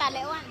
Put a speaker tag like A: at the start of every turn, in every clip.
A: ตัดเลยอ้วัน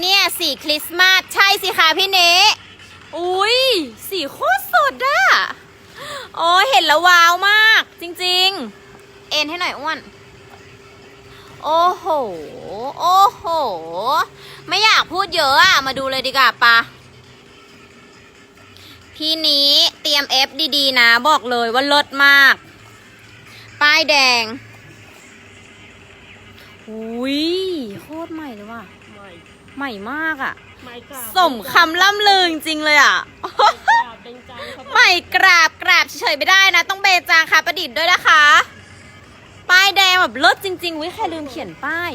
A: เนี่ย สีคริสต์มาสใช่สิคะพี่เนอุ้ยสีโคตรสดอะโอ้ยเห็นแล้วว้าวมาก จริงๆ เอ็นให้หน่อยอ้วน โอ้โห โอ้โห ไม่อยากพูดเยอะอะมาดูเลยดีกว่าปะพี่นี้เตรียมเอฟดีๆ นะ บอกเลยว่าเลิศมาก ป้ายแดงอุ้ยโค ใหม่
B: มา
A: กอะ่ะ
B: ไม่กราบ
A: สมคำล่ำลือจริงๆเลยอะ่ะ
B: กราบเป็นจังเขา
A: ใหม่กราบกราบเฉยๆไม่ได้นะ ต้องเบจางค่ะประดิษฐ์ด้วยนะคะ ป้ายแดงแบบเลิศจริงๆวิใครลืมเขียนป้าย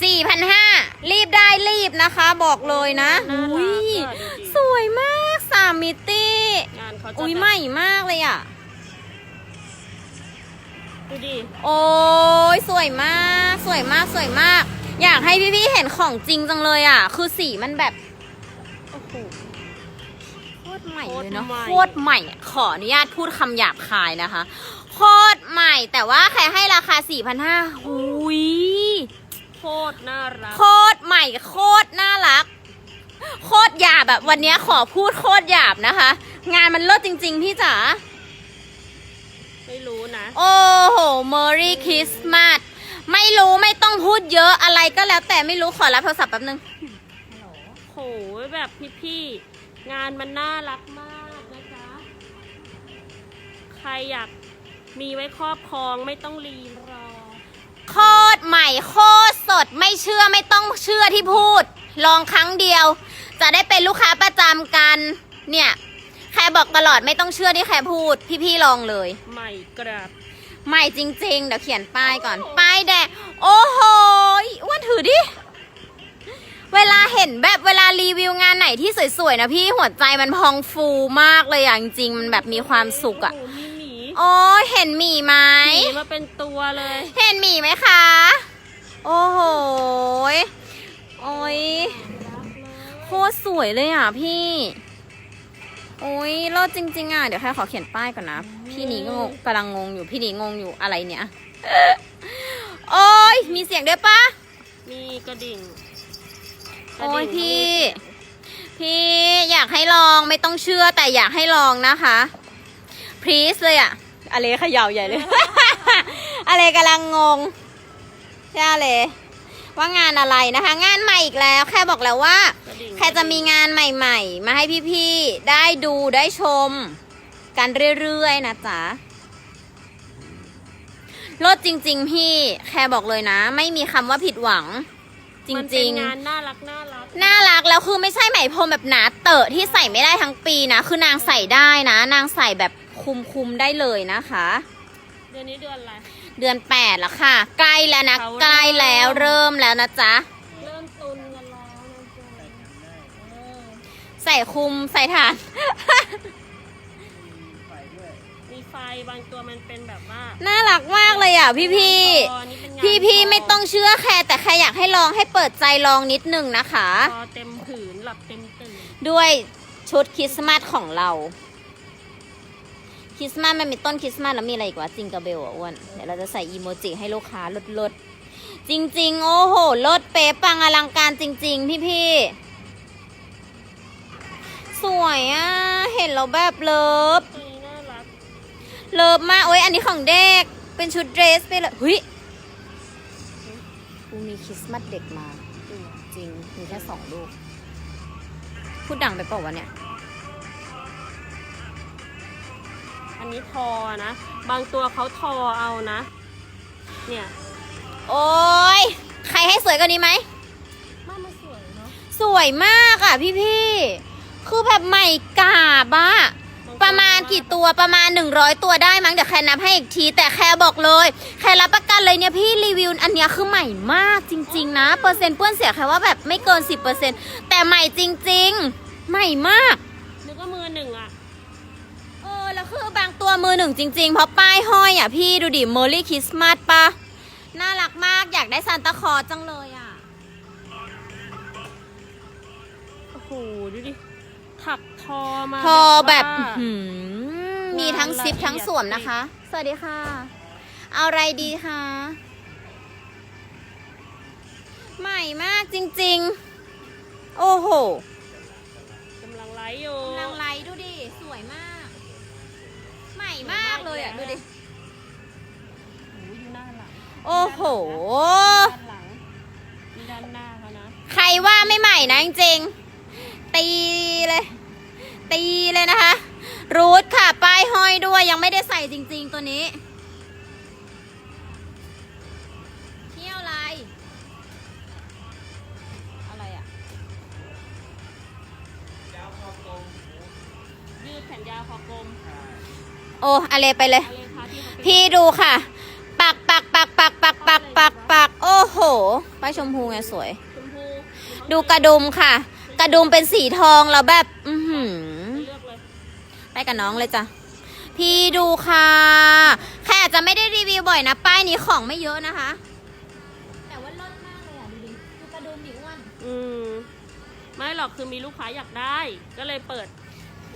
A: 4,500รีบได้รีบนะคะ บอกเลยนะ
B: น่า
A: อุ้
B: รั
A: ย
B: กอะดูดิ
A: สวยมากสามมิติ
B: งานเขาจะ
A: อุ้ย
B: แบบ
A: ใหม่มากเลยอะ
B: ดูดิ
A: โอ้ยสวยมาก สวยมาก สวยมาก อยากให้พี่ๆเห็นของจริงจังเลยอะ คือสีมันแบบ โอ้โห โคตรใหม่เลยเนาะ โคตรใหม่อะขออนุญาตพูดคำหยาบคายนะคะ โคตรใหม่ แต่ว่าใครให้ราคา 4,500หุย
B: โคตรน่ารัก
A: โคตรใหม่ โคตรน่ารัก โคตรหยาบแบบวันเนี้ยขอพูดโคตรหยาบนะคะ งานมันเลิศจริง ๆ พี่จ๋า
B: ไม่รู้นะ
A: โอ้โห Merry Christmas ไม่รู้ไม่ต้องพูดเยอะอะไรก็แล้ว แต่ไม่รู้ขอรับโทรศัพท์แป๊บนึง
B: โหแบบพี่ๆ งานมันน่ารักมากนะจ๊ะใครอยากมีไว้ครอบครองไม่ต้องรีรอ
A: โคตรใหม่โคตรสดไม่เชื่อไม่ต้องเชื่อที่พูด ลองครั้งเดียว จะได้เป็นลูกค้าประจำกัน เนี่ย แค่บอกตลอดไม่ต้องเชื่อที่แค่พูด พี่ๆลองเลย
B: ใหม่กราบ
A: ใหม่จริง ๆ เดี๋ยวเขียนป้ายก่อน ป้ายแดงโอ้โหอ้วนถือดิ เวลาเห็นแบบเวลารีวิวงานไหนที่สวยๆนะพี่หัวใจมันพองฟูมากเลยอะจริงๆมันแบบมีความสุขอะ
B: โโหมีหมี
A: โอ้ยเห็นหมีไหม
B: หมีมาเป็นตัวเลย
A: เห็นหมีไหมคะ โอ้โหยโอ้ยโคตรสวยเลยอะพี่ โอ้ยรอดจริง ๆ อะ เดี๋ยวแค่ขอเขียนป้ายก่อนนะ พี่นี้ก็งงกำลังงงอยู่ พี่นี้งงอยู่อะไรเนี่ย โอ้ยมีเสียงด้วยปะ
B: มีกระดิ่งกระ
A: โอ้ย
B: ดิ่ง
A: พี่
B: มี
A: พี่อยากให้ลองไม่ต้องเชื่อแต่อยากให้ลองนะคะพรีสเลยอะอะไรเขย่าใหญ่เลย อะไรกำลังงงใช่เลย ว่างานอะไรนะคะ งานใหม่อีกแล้วแค่บอกแล้วว่า
B: กระดิ่ง
A: ใครจะมีงานใหม่ๆ มาให้พี่ๆ ได้ดูได้ชม กันเรื่อยๆ นะจ๊ะรถจริง ๆ พี่แค่บอกเลยนะ ไม่มีคำว่าผิดหวัง จ
B: มันเป็
A: ริ
B: น
A: งๆ
B: งานน่ารักน่ารัก
A: น่ารักแล้วคือไม่ใช่ไหมพรมแบบหนาเตอะที่ใส่ไม่ได้ทั้งปีนะ คือนางใส่ได้นะ นางใส่แบบคุมคุมๆได้เลยนะคะ
B: เดือนนี้เดือนอะไร
A: เดือนแปดแล้วค่ะ ใกล้แล้วนะ
B: เขา
A: ใกล้แล้วเริ่มแล้วนะจ๊ะ
B: เริ่มตุนกันแล้วนะจ๊ะเออ
A: ใส่คุมใส่ฐาน
B: มีไฟบางตัวมันเป็นแบบว่า
A: น่ารักมากเลยอะพี่พี่
B: คอนี่เป็นงาน
A: พี่พี่
B: ค
A: ๆไม่ต้องเชื่อแค่แต่แค่อยากให้ลองให้เปิดใจลองนิดนึงนะคะ
B: คอเต็มผืนหลับเต็มตื่น
A: ด้วยชุดคริสต์มาสของเรา คริสต์มาสมันมีต้นคริสต์มาสแล้วมีอะไรอีกวะจิงกระเบลอะอ้วนเดี๋ยวเราจะใส่อีโมจิให้ลูกค้าลดลดๆจริง ๆ โอ้โหลดเป๊ะปังอลังการจริง ๆ พี่พี่ๆสวยอะ เห็นแล้วแบบเลิฟ
B: ตัวนี้น่ารัก
A: เลิฟมากโอ้ยอันนี้ของเด็ก เป็นชุดเดรสไปเลยเฮ้ยกูมีคริสต์มาสเด็กมา จริง มีแค่สองลูก พูดดังไปเปล่าวะเนี่ย
B: อันนี้ทอนะ บางตัวเขาทอเอานะ เนี่ย
A: โอ้ยใครให้สวยกว่านี้ไหม
B: มันมันสวยเนาะ
A: สวยมากอะพี่พี่ๆคือแบบใหม่กาบอะประมาณกี่ตัวประมาณ 100 ตัวได้มั้งเดี๋ยวแค่นับให้อีกที แต่แค่บอกเลยแค่รับประกันเลยเนี่ยพี่รีวิวอันเนี้ยคือใหม่มากจริง ๆ นะ เปอร์เซ็นต์เปื้อนเสียแค่ว่าแบบไม่เกิน 10%แต่ใหม่จริง ๆ ใหม่มาก คือบางตัวมือหนึ่งจริง ๆ เพราะป้ายห้อยอะพี่ดูดิเมอรี่คริสต์มาสปะน่ารักมากอยากได้ซานตาคลอสจังเลยอะ
B: โอ้โห ดูดิ ถักทอมา
A: ทอแบบ
B: ว่า
A: อื้อหือมีทั้งซิป
B: งานละเอียด
A: ทั้งสวมนะคะ สวัสดีค่ะ เอาอะไรดีคะใหม่มากจริง ๆ โอ้โห
B: กำลังไลฟ์อยู่
A: นางไล ม่มากเลยอะดูดิ
B: โอ้ยดูหน้าหลัง
A: โอ้โห
B: ด้านหลังนี่ด้านหน้าเขานะ
A: ใครว่าไม่ใหม่นะจริงๆตีเลย ตีเลยนะคะ รูทค่ะ ป้ายห้อยด้วยยังไม่ได้ใส่จริง ๆ ตัวนี้เที่ยวอะไร อะไรอะ
B: ยืดแขนยาวคอกลม
A: โอ้อะไรไปเลย
B: อะไรคะที่เขาเป็น
A: พี่ดูค่ะ ปักปักปักปักปักปักปักปักโอ้โหป้ายชมพูไงสวย
B: ชมพู
A: ดูกระดุมค่ะ กระดุมเป็นสีทองแล้วแบบ อือหือ
B: เลือกเลย
A: ไปกับน้องเลยจ้ะ พี่ดูค่ะ แค่อาจจะไม่ได้รีวิวบ่อยนะ ป้ายนี้ของไม่เยอะนะคะ แต่ว่าเลิศมากเลยอะดูดิดูกระดุมดิอ้วน
B: อืม ไม่หรอกคือมีลูกค้าอยากได้ ก็เลยเปิด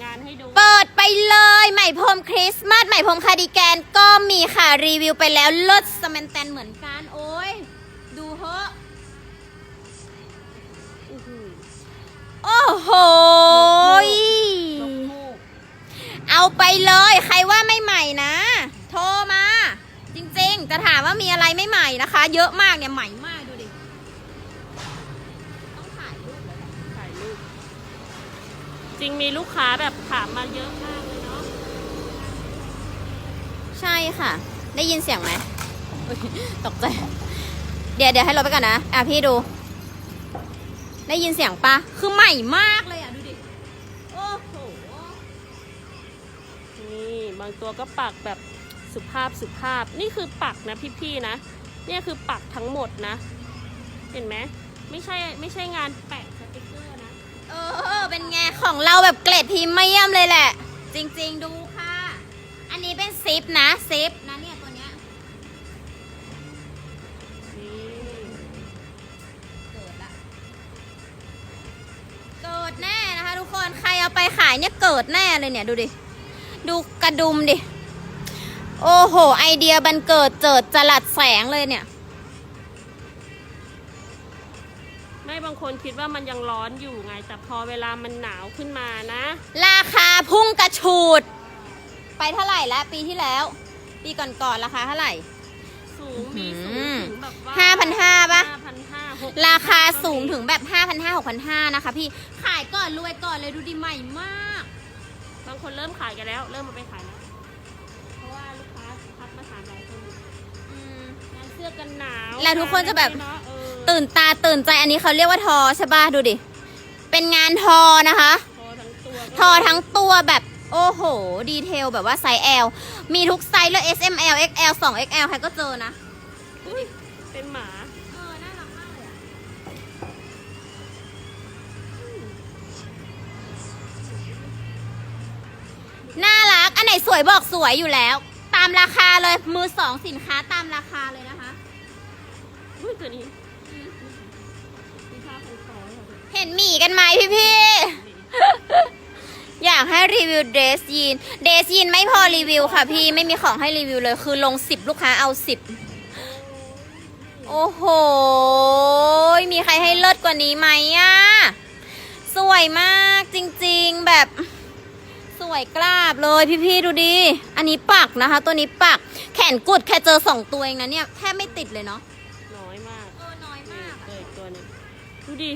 B: งานให้ดู
A: เปิดไปเลยใหม่พรมคริสต์มาสใหม่พรมคาร์ดิแกนก็มีค่ะรีวิวไปแล้วลิศสแมนแตนเหมือนกันโอ้ยดูเถอะโอ้โหเอาไปเลยใครว่าไม่ใหม่นะ โทรมา จริงๆ จะถามว่ามีอะไรไม่ใหม่นะคะ เยอะมากเนี่ยใหม่มาก ริ
B: งมีลูกค้าแบบถามมาเยอะมากเลยเนาะ
A: ใช่ค่ะ ได้ยินเสียงไหมอุ๊ยตกใจ เดี๋ยวเดี๋ยวให้ลบไปก่อนนะ อะพี่ดู ได้ยินเสียงปะคือใหม่มากเลยอะ ดูดิ โอ้โห
B: นี่บางตัวก็ปักแบบสุภาพสุภาพ นี่คือปักนะพี่ๆนะ เนี่ยคือปักทั้งหมดนะ เห็นไหมไม่ใช่ไม่ใช่งานแปะ เอ
A: อ เป็นไง ของเราแบบเกรดพรีเมียมเลยแหละ จริงๆดูค่ะ อันนี้เป็นซิปนะซิปนะเนี่ยตัวเนี้ยเกิดละเกิดแน่นะคะทุกคนใครเอาไปขายเนี่ยเกิดแน่เลยเนี่ยดูดิ ดูกระดุมดิ โอ้โห ไอเดียบันเกิดเจิดจรัดแสงเลยเนี่ย
B: ไม่บางคนคิดว่ามันยังร้อนอยู่ไง แต่พอเวลามันหนาวขึ้นมานะ
A: ราคาพุ่งกระฉูด ไปเท่าไหร่แล้วปีที่แล้ว ปีก่อนๆราคาเท่าไหร่
B: สูงมีสูงถึงแบบว่า
A: ห้าพันห้าปะ
B: ห้าพันห้าหก
A: ราคาสูงถึงแบบ 5,500 6,500 นะคะพี่ ขายก่อนรวยก่อนเลยดูดิใหม่มาก
B: บางคนเริ่มขายกันแล้ว เริ่มมาไปขายแล้ว เพราะว่าลูกค้าทักมาถามหลายคนอยู่
A: อืม
B: งานเสื้อกันหนาว
A: แล้วทุกคนจะแบบ
B: เนาเออ
A: ตื่นตาตื่นใจอันนี้เขาเรียกว่าทอใช่ป่ะดูดิ เป็นงานทอนะคะ
B: ทอทั้งตัวก็
A: ทอทั้งตัวแบบโอ้โห ดีเทลแบบว่าไซส์ L มีทุกไซส์เลย S M L X L 2 X L ใครก็เจอนะ
B: อุ๊ยเป็นหมา
A: เออน่ารักมากเลยอะน่ารัก อันไหนสวยบอกสวยอยู่แล้ว ตามราคาเลยมือสองสินค้าตามราคาเลยนะคะ
B: อุ้ยตัวนี้ เราด้วย
A: เห็นหมีกันไหมพี่พี่ๆอยากให้รีวิวเดรสยีน เดรสยีนไม่พอรีวิวค่ะพี่ไม่มีของให้รีวิวเลย คือลงสิบลูกค้าเอาสิบโอ้โห มีใครให้เลิศกว่านี้ไหมอะสวยมากจริงๆแบบสวยกราบเลยพี่ๆดูดิ อันนี้ปักนะคะ ตัวนี้ปัก แขนกุดแค่เจอสองตัวเองนะเนี่ยแทบไม่ติดเลยเนาะ
B: น้อยมาก
A: เออน้อย
B: นี่
A: มาก
B: เจออีกตัวหนึงดูดิ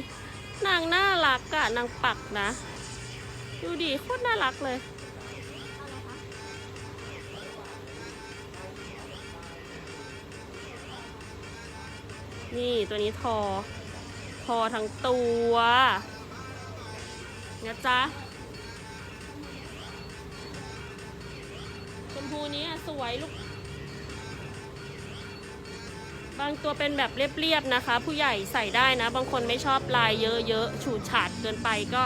B: นางน่ารักอะนางปักนะ ดูดิโคตรน่ารักเลย นี่ตัวนี้ทอ ทอทั้งตัวนะจ๊ะชมพูนี้สวยลูก บางตัวเป็นแบบเรียบๆนะคะ ผู้ใหญ่ใส่ได้นะ บางคนไม่ชอบลายเยอะๆฉูดฉาดเกินไปก็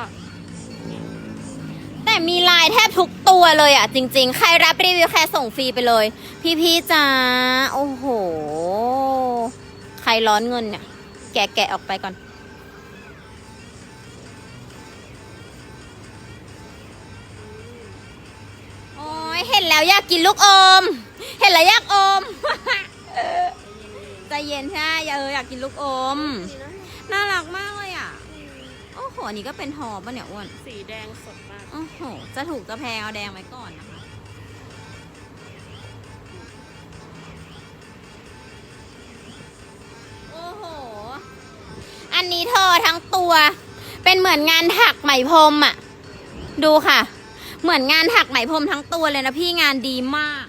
A: แต่มีลายแทบทุกตัวเลยอะ จริง ๆ ใครรับรีวิวแค่ส่งฟรีไปเลย พี่ๆจ้าโอ้โห ใครร้อนเงินเนี่ย แกะแกะออกไปก่อนโอ้ยเห็นแล้วอยากกินลูกอม เห็นแล้วอยากอม ใจเย็นใช่เอออยากกินลูกอม น่ารักมากเลยอะ โอ้โหอันนี้ก็เป็นทอป่ะเนี่ยอ้วน
B: สีแดงสดมาก
A: โอ้โห จะถูกจะแพงเอาแดงไว้ก่อนนะคะ โอ้โห อันนี้เธอทั้งตัว เป็นเหมือนงานถักไหมพรมอะดูค่ะ เหมือนงานถักไหมพรมทั้งตัวเลยนะพี่งานดีมาก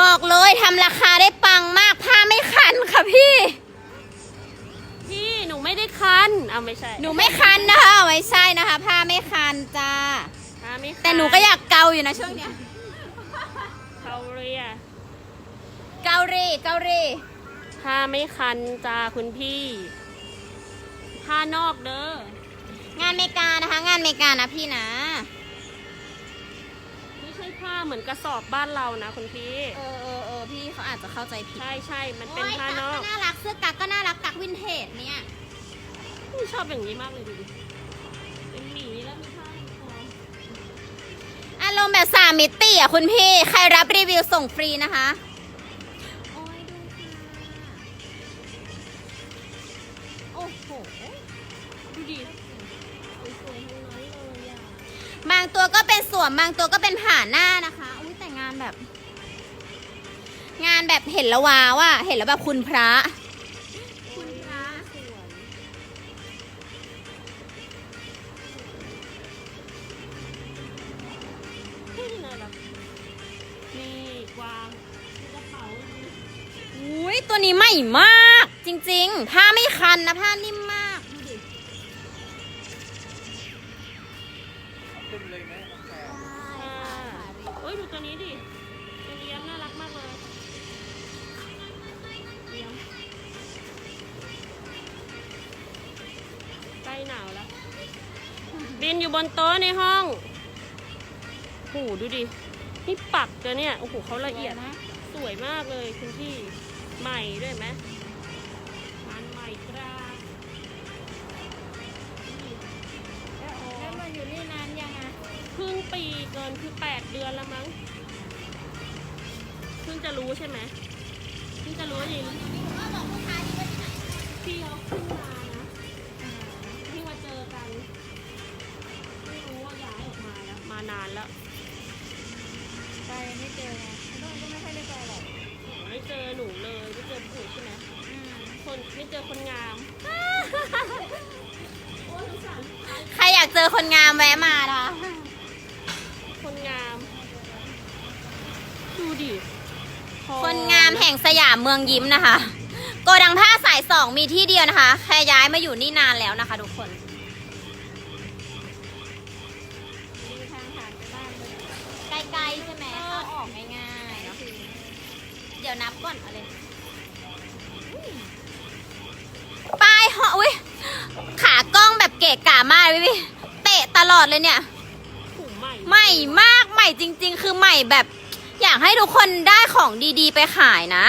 A: บอกเลยทำราคาได้ปังมากผ้าไม่คันค่ะพี่
B: พี่หนูไม่ได้คันเอาไม่ใช่
A: หนูไม่คันนะคะไม่ใช่นะคะ ผ้าไม่คันจ้า
B: อ่าไม่คั
A: แต่หนูก็อยากเกาอยู่นะช่วงเนี้ย
B: เขาเรีย
A: เกาหลีเกาหลี
B: ผ้าไม่คันจ้าคุณพี่ผ้านอกเด้อ
A: งานเมกานะคะ งานเมกานะพี่นะ
B: ไม่ใช่ ผ้าเหมือนกระสอบบ้านเรานะคุณพี่
A: เออเออเออพี่เขาอาจจะเข้าใจผิด
B: ใช่ใช่มันเป็น
A: โอ้ย
B: ผ้านอก
A: กัก็น่ารักเสื้อกั๊กก็น่ารักกั๊กวินเทจเนี่ย
B: อุ๊ยชอบอย่างนี้มากเลยดูดิเป็นหมีแล้วมีผ้าคอ
A: อารมณ์แบบสามมิติอะคุณพี่ ใครรับรีวิวส่งฟรีนะคะ
B: ว
A: ก็เป็นสวมบางตัวก็เป็นผ่าหน้านะคะอุ้ยแต่งานแบบ งานแบบเห็นแล้วว้าวอะเห็นแล้วแบบคุณพระ คุณพระ
B: สวยเฮ้ยน่ารักนี่กวางกระเป๋า
A: อุ้ยตัวนี้ใหม่มาก จริง ๆ ผ้าไม่คันนะผ้านิ่มมาก
B: บินอยู่บนโต๊ะในห้องโอ้โหดูดิ นี่ปักเลยเนี่ย โอ้โหเขาละเอียด สวยมากเลยคุณพี่ ใหม่ด้วยไหมงานใหม่กรา
A: แล้วมันอยู่นี่นานยังไง
B: ครึ่งปีเกินคือแปดเดือนแล้วมั้ง เพิ่งจะรู้ใช่ไหมเพิ่งจะรู้ว่ายิงพี่เขาขึ้นมา เจอ
A: ค
B: นงามโอ้ยสงสาร
A: ใครอยากเจอคนงามแวะมานะคะ
B: คนงาม ดูดิทอ
A: คนงามแห่งสยามเมืองยิ้มนะคะ โกดังผ้าสายสองมีที่เดียวนะคะแค่ย้ายมาอยู่นี่นานแล้วนะคะทุกคนทางผ่านไปบ้านเลยไกลๆใช่ไหมเข้าออกง่ายๆเนอะเดี๋ยวนับก่อนเอาเลย อุ้ยขากล้องแบบเกะกะมากเลยพี่เตะตลอดเลยเนี่ย
B: ใหม่
A: มากใหม่จริง ๆ คือใหม่แบบ อยากให้ทุกคนได้ของดีๆ ไปขายนะ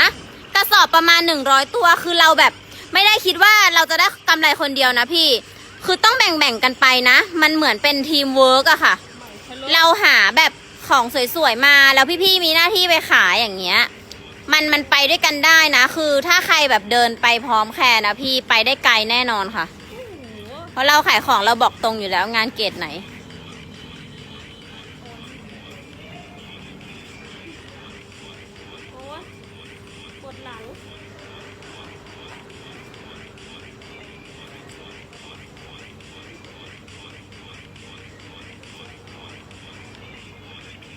A: กระสอบประมาณ 100 ตัวคือเราแบบ ไม่ได้คิดว่าเราจะได้กำไรคนเดียวนะพี่ คือต้องแบ่งๆกันไปนะ มันเหมือนเป็นทีมเวิร์กอะค่ะ เราหาแบบของสวยๆมาแล้วพี่ๆมีหน้าที่ไปขายอย่างเงี้ย มันมันไปด้วยกันได้นะ คือถ้าใครแบบเดินไปพร้อมแค่นะพี่ไปได้ไกลแน่นอนค่ะ เพราะเราขายของเราบอกตรงอยู่แล้วงานเกรดไหน
B: โอ้ยปวดหลัง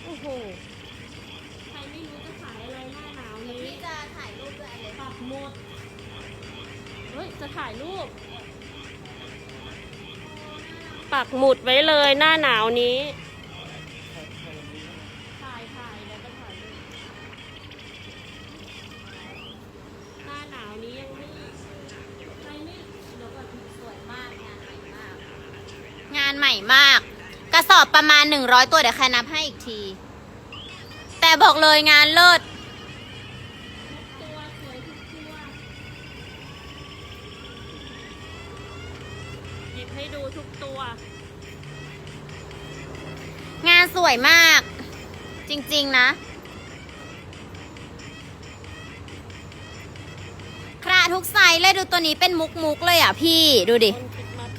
B: โอ้โห ใครไม่รู้จะขายอะไรหน้าหนาวนี้
A: พี่จะถ่าย
B: ฮ้ย จะถ่ายรูป ปักหมุดไว้เลยหน้าหนาวนี้ ถ่ายถ่ายแล้วก็ถ่ายรูปหน้าหนาวนี้ยังไม่ใครไม่เดี๋ยวก่อน
A: สวยมากงานใหม่มาก งานใหม่มาก กระสอบประมาณ 100 ตัวเดี๋ยวใครนับให้อีกที แต่บอกเลยงานเลิศ
B: ทุกตัว
A: งานสวยมาก จริงๆนะ คราทุกไซส์เลยดูตัวนี้เป็นมุกๆเลยอะพี่ดูดิ
B: ต้นคริสต์มาส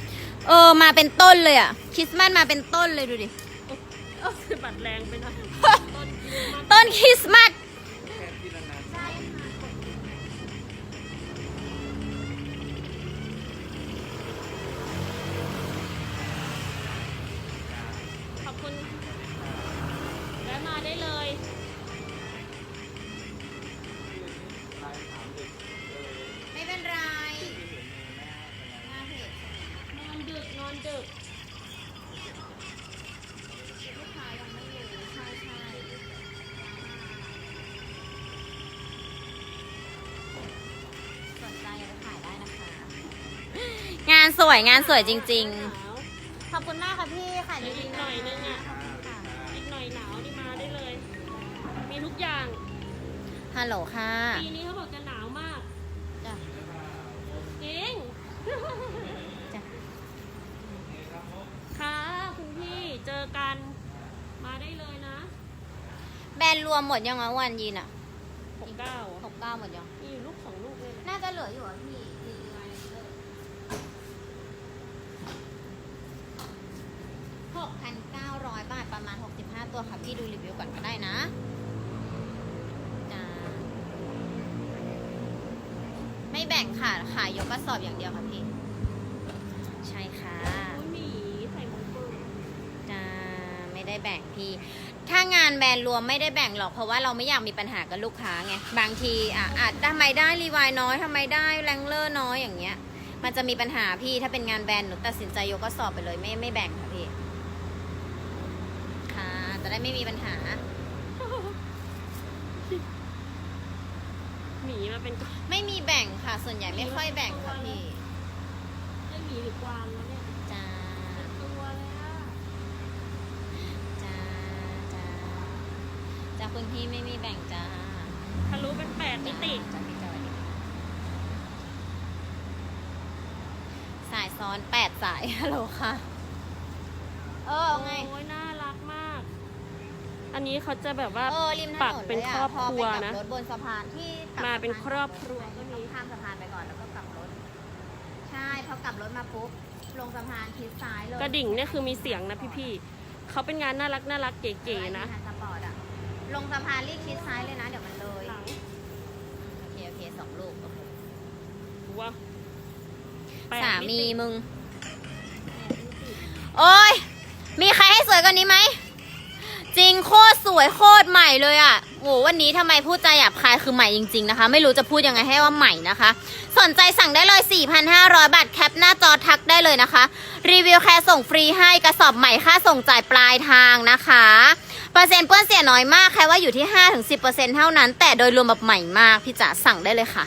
A: เออมาเป็นต้นเลยอะคริสต์มาสมาเป็นต้นเลยดูดิ
B: เออคือบัตรแรงไปหนะต้นคริสต์มาส
A: ส
B: วย
A: งานสวยจริง
B: หนาว
A: ๆขอบคุณมากค่ะพี่ค่ะ
B: เดี๋ยวอีกหน่อยนึงอะอีกหน่อยหนาวนี่มาได้เลย มีทุกอย่าง
A: ฮัลโหลค่ะ
B: ปีนี้เขาบอกจะหนาวมาก
A: จ้ะ
B: จริง
A: จ้ะ
B: ค่ะคุณพี่เจอกันมาได้เลยนะ
A: แบรนด์รวมหมดยังอะวันยีนอะ
B: หกเก้า
A: หกเก้าหมดยัง
B: มีอยู่ลูกสองลูกเลยนะ
A: น่าจะเหลืออยู่อะพี่รีไวหกพันเก้าร้อยบาทประมาณ หกสิบห้าตัวค่ะ พี่ดูรีวิวก่อนก็ได้นะจ้าไม่แบ่งค่ะขายยกกระสอบอย่างเดียวค่ะพี่ ใช่ค่ะ
B: โอ้ยหมีใส่มงกุฎ
A: จ้าไม่ได้แบ่งพี่ ถ้างานแบรนด์รวมไม่ได้แบ่งหรอกเพราะว่าเราไม่อยากมีปัญหากับลูกค้าไงบางทีอะอาจทำไมได้รีวายน้อยทำไมได้แรงเลอร์น้อยอย่างเงี้ย มันจะมีปัญหาพี่ถ้าเป็นงานแบรนด์หนูตัดสินใจยกกระสอบไปเลยไม่ไม่แบ่งค่ะพี่ค่ะจะ ได้ไม่มีปัญหา
B: หมีมาเป็นก้อน
A: ไม่มีแบ่งค่ะ ส่วนใหญ่ไม่ค่อยแบ่งค่ะพี่
B: ได้หมีหรือกวางแล้วเนี่ย
A: จ้า
B: เป็นตัวเลยอะ
A: จ้าจ้าจ้าคุณพี่ไม่มีแบ่งจ้า
B: ทะลุเป็นแปดมิติ
A: จ้าพี่จอยสายซ้อนแปดสายฮัลโหลค่ะ เออเอาไง
B: โอ้ยน่ารักมาก อันนี้เขาจะแบบว่า
A: เออริมถ
B: ปัก
A: นน
B: เป็น
A: ลยะ
B: ครอบครัว
A: พไปกลั
B: นะ
A: รถบนสะพานที่กลับ
B: มาเป็น
A: สะพ
B: ครอบครัวก็มี
A: ต้องข้ามสะพานไปก่อนแล้วก็กลับรถ ใช่พอกลับรถมาปุ๊บลงสะพานทิศซ้ายเลย
B: กระดิ่งเนี่ยคือมีเสียงนะพี่ๆเขาเป็นงานน่ารักน่ารักเก๋ๆนะ
A: เออไอ้สปอร์ตอะลงสะพานรีบชิดซ้ายเลยนะ เดี๋ยวมันเลย
B: หลัง
A: โอเคโอเคสองลูกโอเค
B: ว้าวแปด
A: สามี
B: ติ
A: มึง โอ้ยมีใครให้สวยกว่านี้ไหม จริงโคตรสวยโคตรใหม่เลยอะ่ะโหวันนี้ทำไมพูดใจหยาบคายคือใหม่จริงๆนะคะ ไม่รู้จะพูดยังไงให้ว่าใหม่นะคะ สนใจสั่งได้เลย 4,500 บาทแคปหน้าจอทักได้เลยนะคะ รีวิวแค่ส่งฟรีให้กระสอบใหม่ค่าส่งจ่ายปลายทางนะคะเปอร์เซ็นต์เปื้อนเสียน้อยมากแค่ว่าอยู่ที่ 5-10%เท่านั้น แต่โดยรวมแบบใหม่มากพี่จ๋าสั่งได้เลยค่ะ